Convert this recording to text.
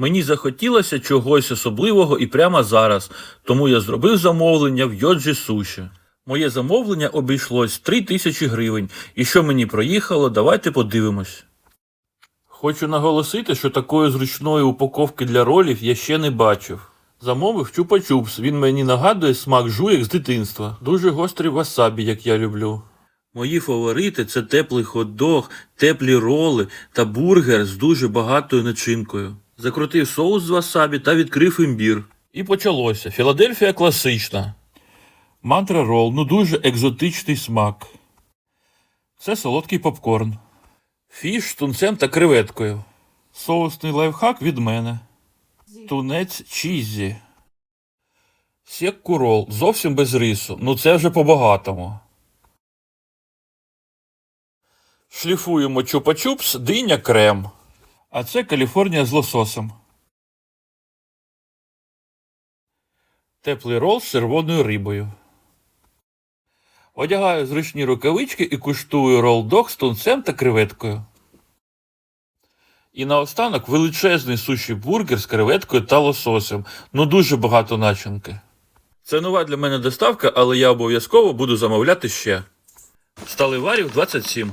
Мені захотілося чогось особливого і прямо зараз, тому я зробив замовлення в Йоджі Суші. Моє замовлення обійшлось 3 тисячі гривень, і що мені проїхало, давайте подивимось. Хочу наголосити, що такої зручної упаковки для ролів я ще не бачив. Замовив чупа-чупс, він мені нагадує смак жуєк з дитинства. Дуже гострий васабі, як я люблю. Мої фаворити це теплий хот-дог, теплі роли та бургер з дуже багатою начинкою. Закрутив соус з васабі та відкрив імбір. І почалося. Філадельфія класична. Мантра рол, ну дуже екзотичний смак. Це солодкий попкорн. Фіш з тунцем та креветкою. Соусний лайфхак від мене. Тунець чізі. Секку рол. Зовсім без рису. Ну це вже по-багатому. Шліфуємо чупа-чупс, диня крем. А це Каліфорнія з лососем. Теплий рол з червоною рибою. Одягаю зручні рукавички і куштую рол-дог з тунцем та креветкою. І наостанок величезний суші бургер з креветкою та лососем. Ну дуже багато начинки. Це нова для мене доставка, але я обов'язково буду замовляти ще. Сталеварів 27.